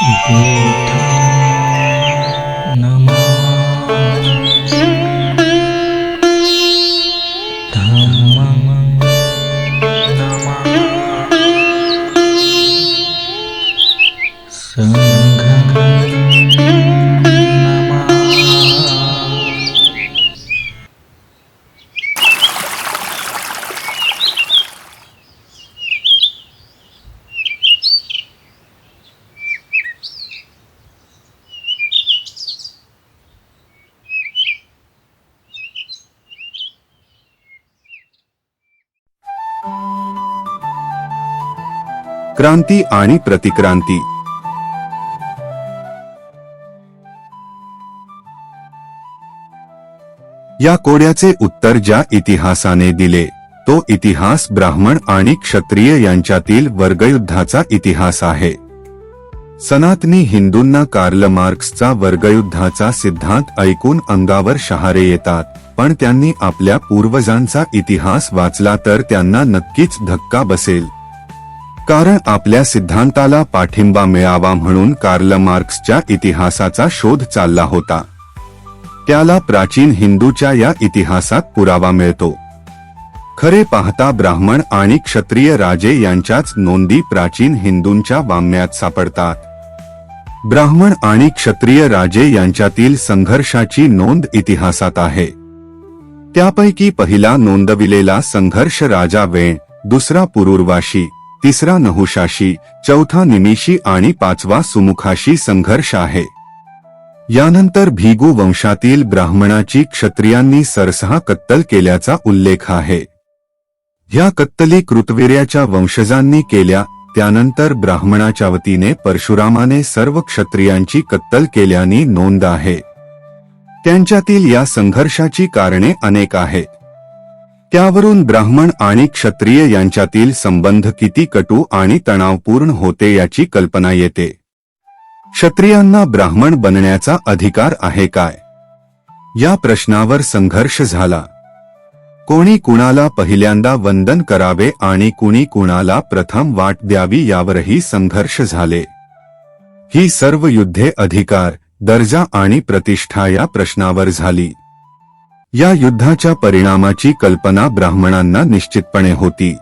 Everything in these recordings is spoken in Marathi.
你懂吗？懂吗？懂吗？想看看。क्रांती आणि प्रतिक्रांती. या कोड्याचे उत्तर ज्या इतिहासाने दिले तो इतिहास ब्राह्मण आणि क्षत्रिय यांच्यातील वर्गयुद्धाचा इतिहास आहे. सनातनी हिंदूंना कार्ल मार्क्सचा वर्गयुद्धाचा सिद्धांत ऐकून अंगावर शहारे येतात पण त्यांनी आपल्या पूर्वजांचा इतिहास वाचला तर त्यांना नक्कीच धक्का बसेल. कारण आपल्या सिद्धांताला पाठिंबा मिळावा म्हणून कार्ल मार्क्सच्या इतिहासाचा शोध चालला होता. त्याला प्राचीन हिंदूच्या या इतिहासात पुरावा मिळतो. खरे पाहता ब्राह्मण आणि क्षत्रिय राजे यांच्याच नोंदी प्राचीन हिंदूंच्या वाम्यात सापडतात. ब्राह्मण आणि क्षत्रिय राजे यांच्यातील संघर्षाची नोंद इतिहासात आहे. त्यापैकी पहिला नोंदविलेला संघर्ष राजा वेण दुसरा पुरुर्वाशी. तिसरा नहुशाशी चौथा निमिषी आणि पाचवा सुमुखाशी संघर्ष आहे. यानंतर भिगू वंशातील ब्राह्मणाची क्षत्रियांनी सरसहा कत्तल केल्याचा उल्लेख आहे. ह्या कत्तली कृतवीर्याच्या वंशजांनी केल्या त्यानंतर ब्राह्मणाच्या वतीने परशुरामाने सर्व क्षत्रियांची कत्तल केल्यानी नोंद आहे. त्यांच्यातील या संघर्षाची कारणे अनेक आहेत त्यावरून ब्राह्मण आणि क्षत्रिय यांच्यातील संबंध किती कटू आणि तणावपूर्ण होते याची कल्पना येते. क्षत्रियांना ब्राह्मण बनण्याचा अधिकार आहे काय? या प्रश्नावर संघर्ष झाला. कोणी कुणाला पहिल्यांदा वंदन करावे आणि कुणी कुणाला प्रथम वाट द्यावी यावरही संघर्ष झाले. ही सर्व युद्धे अधिकार दर्जा आणि प्रतिष्ठा या प्रश्नावर झाली. या युद्धाच्या परिणामाची कल्पना ब्राह्मणांना निश्चितपणे होती.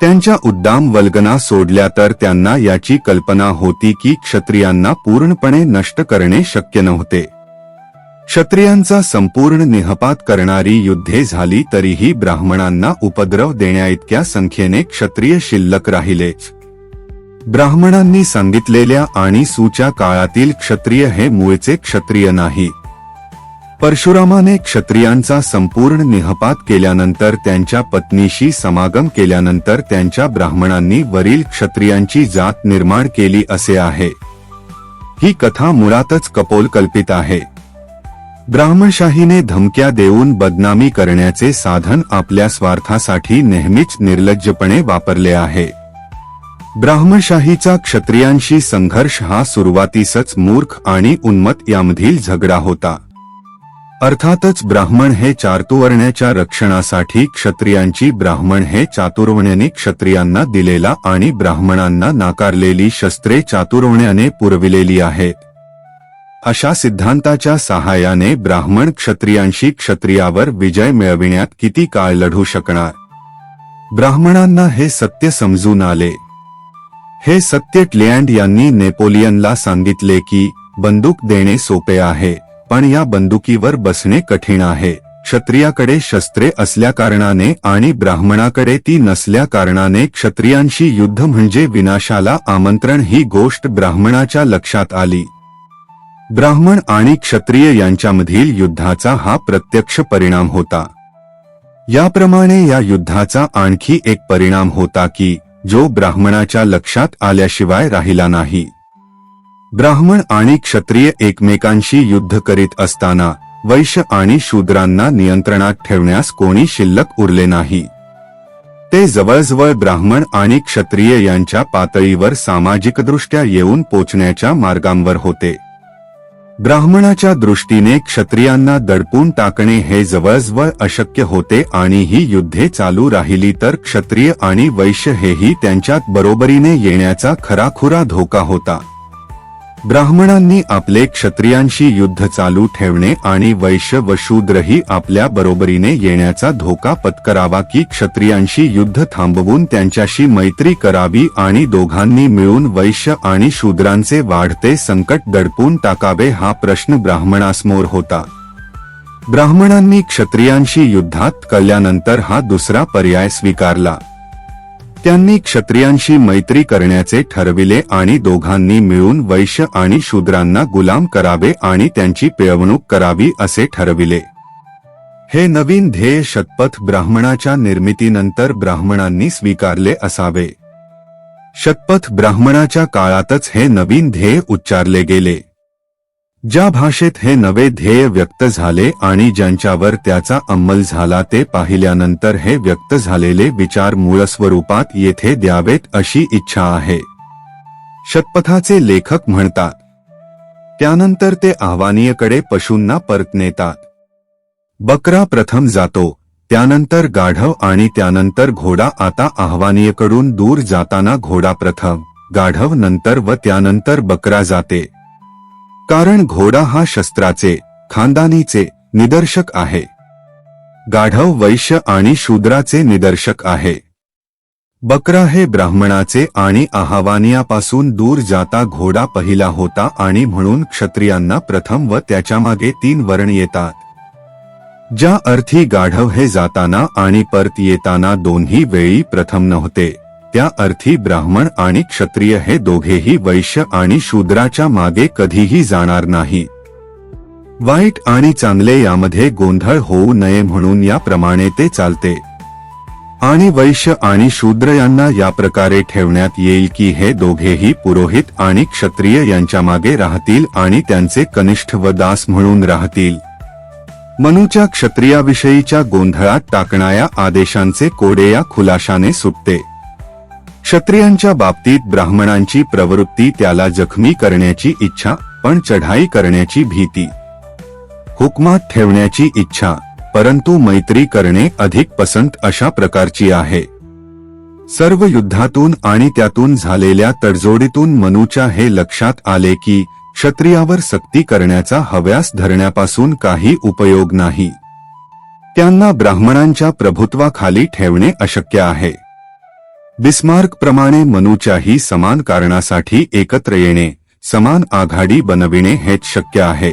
त्यांच्या उद्दाम वल्गना सोडल्या तर त्यांना याची कल्पना होती की क्षत्रियांना पूर्णपणे नष्ट करणे शक्य नव्हते. क्षत्रियांचा संपूर्ण निहपात करणारी युद्धे झाली तरीही ब्राह्मणांना उपद्रव देण्याइतक्या संख्येने क्षत्रिय शिल्लक राहिले. ब्राह्मणांनी सांगितलेल्या आणि सूच्या काळातील क्षत्रिय हे मूळचे क्षत्रिय नाही. परशुरामाने क्षत्रियांचा संपूर्ण निहपात केल्यानंतर त्यांच्या पत्नीशी समागम केल्यानंतर त्यांच्या ब्राह्मणांनी वरील क्षत्रियांची जात निर्माण केली असे आहे. ही कथा मुळातच कपोलकल्पित आहे. ब्राह्मणशाहीने धमक्या देऊन बदनामी करण्याचे साधन आपल्या स्वार्थासाठी नेहमीच निर्लज्जपणे वापरले आहे. ब्राह्मणशाहीचा क्षत्रियांशी संघर्ष हा सुरुवातीसच मूर्ख आणि उन्मत यामधील झगडा होता. अर्थातच ब्राह्मण हे चातुर्वर्ण्याच्या रक्षणासाठी क्षत्रियांची ब्राह्मण हे चातुर्वण्याने क्षत्रियांना दिलेला आणि ब्राह्मणांना नाकारलेली शस्त्रे चातुर्वण्याने पुरविलेली आहेत अशा सिद्धांताच्या सहाय्याने ब्राह्मण क्षत्रियांशी क्षत्रियावर विजय मिळविण्यात किती काळ लढू शकणार? ब्राह्मणांना हे सत्य समजून आले. हे सत्य ट्लियँड यांनी नेपोलियनला सांगितले की बंदूक देणे सोपे आहे. पण या बंदुकीवर बसणे कठीण आहे. क्षत्रियाकडे शस्त्रे असल्या कारणाने आणि ब्राह्मणाकडे ती नसल्या कारणाने क्षत्रियांशी युद्ध म्हणजे विनाशाला आमंत्रण ही गोष्ट ब्राह्मणाच्या लक्षात आली. ब्राह्मण आणि क्षत्रिय यांच्यामधील युद्धाचा हा प्रत्यक्ष परिणाम होता. याप्रमाणे या युद्धाचा आणखी एक परिणाम होता की जो ब्राह्मणाच्या लक्षात आल्याशिवाय राहिला नाही. ब्राह्मण आणि क्षत्रिय एकमेकांशी युद्ध करीत असताना वैश्य आणि शूद्रांना नियंत्रणात ठेवण्यास कोणी शिल्लक उरले नाही. ते जवळजवळ ब्राह्मण आणि क्षत्रिय यांच्या पातळीवर सामाजिकदृष्ट्या येऊन पोचण्याच्या मार्गांवर होते. ब्राह्मणाच्या दृष्टीने क्षत्रियांना दडपून टाकणे हे जवळजवळ अशक्य होते आणि ही युद्धे चालू राहिली तर क्षत्रिय आणि वैश्य हेही त्यांच्यात बरोबरीने येण्याचा खराखुरा धोका होता. ब्राह्मणांनी आपले क्षत्रियांशी युद्ध चालू ठेवणे आणि वैश्य व शूद्रही आपल्या बरोबरीने येण्याचा धोका पत्करावा की क्षत्रियांशी युद्ध थांबवून त्यांच्याशी मैत्री करावी आणि दोघांनी मिळून वैश्य आणि शूद्रांचे वाढते संकट दडपून टाकावे हा प्रश्न ब्राह्मणासमोर होता. ब्राह्मणांनी क्षत्रियांशी युद्धात कळल्यानंतर हा दुसरा पर्याय स्वीकारला. त्यांनी क्षत्रियांशी मैत्री करण्याचे ठरविले आणि दोघांनी मिळून वैश्य आणि शूद्रांना गुलाम करावे आणि त्यांची पिळवणूक करावी असे ठरविले. हे नवीन ध्येय शतपथ ब्राह्मणाच्या निर्मितीनंतर ब्राह्मणांनी स्वीकारले असावे. शतपथ ब्राह्मणाच्या काळातच हे नवीन ध्येय उच्चारले गेले. ज्या भाषेत हे नवे ध्येय व्यक्त झाले आणि ज्यांच्यावर त्याचा अंमल झाला ते पाहिल्यानंतर हे व्यक्त झालेले विचार मूळ स्वरूपात येथे द्यावेत अशी इच्छा आहे. शतपथाचे लेखक म्हणतात त्यानंतर ते आव्हानीयकडे पशूंना परत नेतात. बकरा प्रथम जातो त्यानंतर गाढव आणि त्यानंतर घोडा आता आव्हानीयकडून दूर जाताना घोडा प्रथम गाढव नंतर व त्यानंतर बकरा जाते. कारण घोडा हा शस्त्राचे खानदानीचे निदर्शक आहे. गाढव वैश्य आणि शूद्राचे निदर्शक आहे. बकरा हे ब्राह्मणाचे आणि आहावानियापासून दूर जाता घोडा पहिला होता आणि म्हणून क्षत्रियांना प्रथम व त्याच्यामागे तीन वर्ण येतात. ज्या अर्थी गाढव हे जाताना आणि परत येताना दोन्ही वेळी प्रथम नव्हते. त्या अर्थी ब्राह्मण आणि क्षत्रिय हे दोघेही वैश्य आणि शूद्राच्या मागे कधीही जाणार नाही. वाईट आणि चांगले यामध्ये गोंधळ होऊ नये म्हणून याप्रमाणे ते चालते. आणि वैश्य आणि शूद्र यांना या प्रकारे ठेवण्यात येईल की हे दोघेही पुरोहित आणि क्षत्रिय यांच्या मागे राहतील आणि त्यांचे कनिष्ठ व दास म्हणून राहतील. मनुच्या क्षत्रियाविषयीच्या गोंधळात टाकणाऱ्या आदेशांचे कोडे या खुलाशाने सुटते. क्षत्रियांच्या बाबतीत ब्राह्मणांची प्रवृत्ती त्याला जखमी करण्याची इच्छा पण चढाई करण्याची भीती. हुकमात ठेवण्याची इच्छा परंतु मैत्री करणे अधिक पसंत अशा प्रकारची आहे. सर्व युद्धातून आणि त्यातून झालेल्या तडजोडीतून मनूच्या हे लक्षात आले की क्षत्रियावर सक्ती करण्याचा हव्यास धरण्यापासून काही उपयोग नाही. त्यांना ब्राह्मणांच्या प्रभुत्वाखाली ठेवणे अशक्य आहे. बिस्मार्क प्रमाणे मनूच्याही समान कारणासाठी एकत्र येणे समान आघाडी बनविणे हेच शक्य आहे.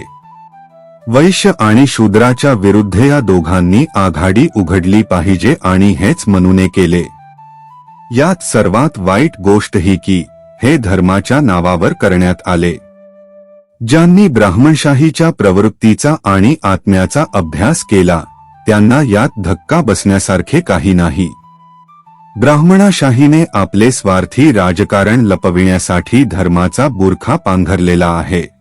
वैश्य आणि शूद्राच्या विरुद्ध या दोघांनी आघाडी उघडली पाहिजे आणि हेच मनूने केले. यात सर्वात वाईट गोष्ट ही की हे धर्माच्या नावावर करण्यात आले. ज्यांनी ब्राह्मणशाहीच्या प्रवृत्तीचा आणि आत्म्याचा अभ्यास केला त्यांना यात धक्का बसण्यासारखे काही नाही. ब्राह्मणाशाहीने आपले स्वार्थी राजकारण लपविण्यासाठी धर्माचा बुरखा पांघरलेला आहे.